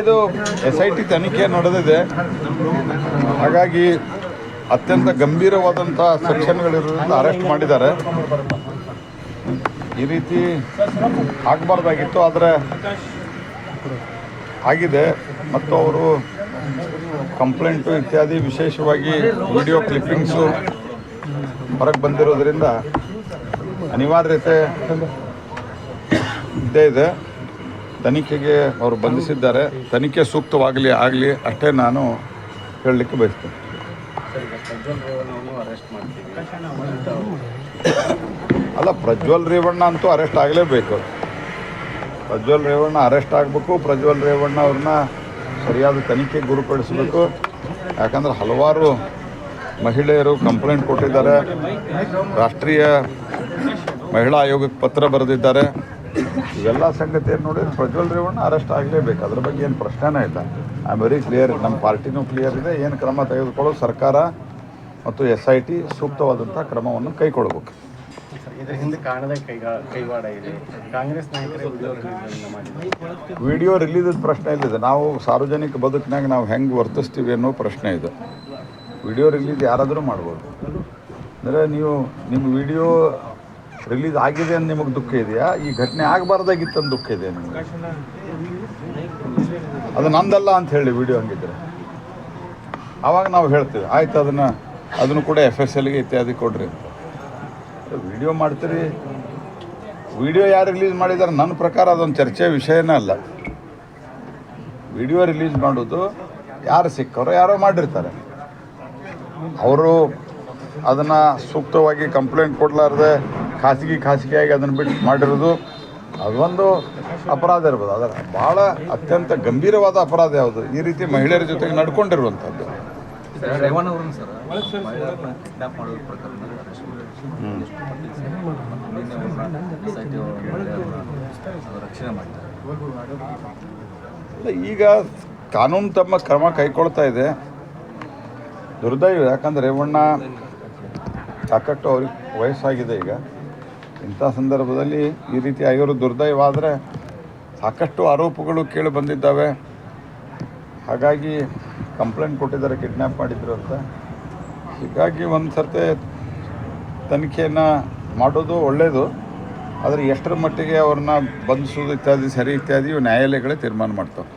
ಇದು S I T ತನಿಖೆ ನಡೆದಿದೆ. ಹಾಗಾಗಿ ಅತ್ಯಂತ ಗಂಭೀರವಾದಂಥ ಸೆಕ್ಷನ್ಗಳಿರೋದ್ರಿಂದ ಅರೆಸ್ಟ್ ಮಾಡಿದ್ದಾರೆ. ಈ ರೀತಿ ಆಗಬಾರ್ದಾಗಿತ್ತು, ಆದರೆ ಆಗಿದೆ. ಮತ್ತು ಅವರು ಕಂಪ್ಲೇಂಟು ಇತ್ಯಾದಿ ವಿಶೇಷವಾಗಿ ವಿಡಿಯೋ ಕ್ಲಿಪ್ಪಿಂಗ್ಸು ಹೊರಗೆ ಬಂದಿರೋದ್ರಿಂದ ಅನಿವಾರ್ಯತೆ ಇದ್ದೇ ಇದೆ. ತನಿಖೆಗೆ ಅವರು ಬಂಧಿಸಿದ್ದಾರೆ. ತನಿಖೆ ಸೂಕ್ತವಾಗಲಿ ಆಗಲಿ ಅಷ್ಟೇ ನಾನು ಹೇಳಲಿಕ್ಕೆ ಬಯಸ್ತೇನೆ. ಅಲ್ಲ ಪ್ರಜ್ವಲ್ ರೇವಣ್ಣ ಅಂತೂ ಅರೆಸ್ಟ್ ಆಗಲೇಬೇಕು. ಪ್ರಜ್ವಲ್ ರೇವಣ್ಣ ಅರೆಸ್ಟ್ ಆಗಬೇಕು. ಪ್ರಜ್ವಲ್ ರೇವಣ್ಣ ಅವ್ರನ್ನ ಸರಿಯಾದ ತನಿಖೆಗೆ ಗುರುಪಡಿಸಬೇಕು ಯಾಕಂದ್ರೆ ಹಲವಾರು ಮಹಿಳೆಯರು ಕಂಪ್ಲೇಂಟ್ ಕೊಟ್ಟಿದ್ದಾರೆ. ರಾಷ್ಟ್ರೀಯ ಮಹಿಳಾ ಆಯೋಗಕ್ಕೆ ಪತ್ರ ಬರೆದಿದ್ದಾರೆ. ಇವೆಲ್ಲ ಸಂಗತಿಯನ್ನು ನೋಡಿದ್ರೆ ಪ್ರಜ್ವಲ್ ರೇವಣ್ಣ ಅರೆಸ್ಟ್ ಆಗಲೇಬೇಕು. ಅದ್ರ ಬಗ್ಗೆ ಏನು ಪ್ರಶ್ನೆನೇ ಇಲ್ಲ. ಐ ಆಮ್ ವೆರಿ ಕ್ಲಿಯರ್ ನಮ್ಮ ಪಾರ್ಟಿನೂ ಕ್ಲಿಯರ್ ಇದೆ. ಏನು ಕ್ರಮ ತೆಗೆದುಕೊಳ್ಳೋ ಸರ್ಕಾರ ಮತ್ತು ಎಸ್ ಐ ಟಿ ಸೂಕ್ತವಾದಂಥ ಕ್ರಮವನ್ನು ಕೈಗೊಳ್ಳಬೇಕು ವಿಡಿಯೋ ರಿಲೀಸ್ ಪ್ರಶ್ನೆ ಇಲ್ಲಿದೆ. ನಾವು ಸಾರ್ವಜನಿಕ ಬದುಕಿನಾಗ ನಾವು ಹೆಂಗೆ ವರ್ತಿಸ್ತೀವಿ ಅನ್ನೋ ಪ್ರಶ್ನೆ ಇದೆ. ವಿಡಿಯೋ ರಿಲೀಸ್ ಯಾರಾದರೂ ಮಾಡ್ಬೋದು. ಅಂದರೆ ನೀವು ನಿಮ್ಮ ವಿಡಿಯೋ ರಿಲೀಸ್ ಆಗಿದೆ ಅಂತ ನಿಮಗೆ ದುಃಖ ಇದೆಯಾ? ಈ ಘಟನೆ ಆಗಬಾರ್ದಾಗಿತ್ತು ಅಂತ ದುಃಖ ಇದೆ ನಿಮಗೆ? ಅದು ನಂದಲ್ಲ ಅಂತ ಹೇಳಿ ವಿಡಿಯೋ ಹಂಗಿದ್ರೆ. ಆವಾಗ ನಾವು ಹೇಳ್ತೀವಿ, ಆಯ್ತು ಅದನ್ನು ಅದನ್ನು ಕೂಡ ಎಫ್ ಎಸ್ ಎಲ್ಗೆ ಇತ್ಯಾದಿ ಕೊಡ್ರಿ ವಿಡಿಯೋ ಮಾಡ್ತೀರಿ? ವಿಡಿಯೋ ಯಾರು ರಿಲೀಸ್ ಮಾಡಿದ್ದಾರೆ? ನನ್ನ ಪ್ರಕಾರ ಅದೊಂದು ಚರ್ಚೆ ವಿಷಯನೇ ಅಲ್ಲ. ವಿಡಿಯೋ ರಿಲೀಸ್ ಮಾಡೋದು ಯಾರು ಸಿಕ್ಕವರು ಯಾರೋ ಮಾಡಿರ್ತಾರೆ. ಅವರು ಅದನ್ನು ಸೂಕ್ತವಾಗಿ ಕಂಪ್ಲೇಂಟ್ ಕೊಡಲಾರ್ದೆ ಖಾಸಗಿ ಖಾಸಗಿಯಾಗಿ ಅದನ್ನು ಬಿಟ್ಟು ಮಾಡಿರೋದು ಅದೊಂದು ಅಪರಾಧ ಇರ್ಬೋದು ಅದರ ಭಾಳ ಅತ್ಯಂತ ಗಂಭೀರವಾದ ಅಪರಾಧ ಯಾವುದು ಈ ರೀತಿ ಮಹಿಳೆಯರ ಜೊತೆಗೆ ನಡ್ಕೊಂಡಿರುವಂಥದ್ದು ಈಗ ಕಾನೂನು ತಮ್ಮ ಕ್ರಮ ಕೈಗೊಳ್ತಾ ಇದೆ ದುರ್ದೈವ ಯಾಕಂದ್ರೆ ರೇವಣ್ಣ ಸಾಕಷ್ಟು ಅವ್ರಿಗೆ ವಯಸ್ಸಾಗಿದೆ ಈಗ ಇಂಥ ಸಂದರ್ಭದಲ್ಲಿ ಈ ರೀತಿ ಆಗಿರೋ ದುರ್ದೈವಾದರೆ ಸಾಕಷ್ಟು ಆರೋಪಗಳು ಕೇಳಿ ಬಂದಿದ್ದಾವೆ. ಹಾಗಾಗಿ ಕಂಪ್ಲೇಂಟ್ ಕೊಟ್ಟಿದ್ದಾರೆ ಕಿಡ್ನ್ಯಾಪ್ ಮಾಡಿದ್ರು ಅಂತ. ಹೀಗಾಗಿ ಒಂದು ಸರ್ತಿ ತನಿಖೆಯನ್ನು ಮಾಡೋದು ಒಳ್ಳೆಯದು ಆದರೆ ಎಷ್ಟರ ಮಟ್ಟಿಗೆ ಅವ್ರನ್ನ ಬಂಧಿಸೋದು ಇತ್ಯಾದಿ, ಸರಿ ಇತ್ಯಾದಿ ನ್ಯಾಯಾಲಯಗಳೇ ತೀರ್ಮಾನ ಮಾಡ್ತಾವೆ.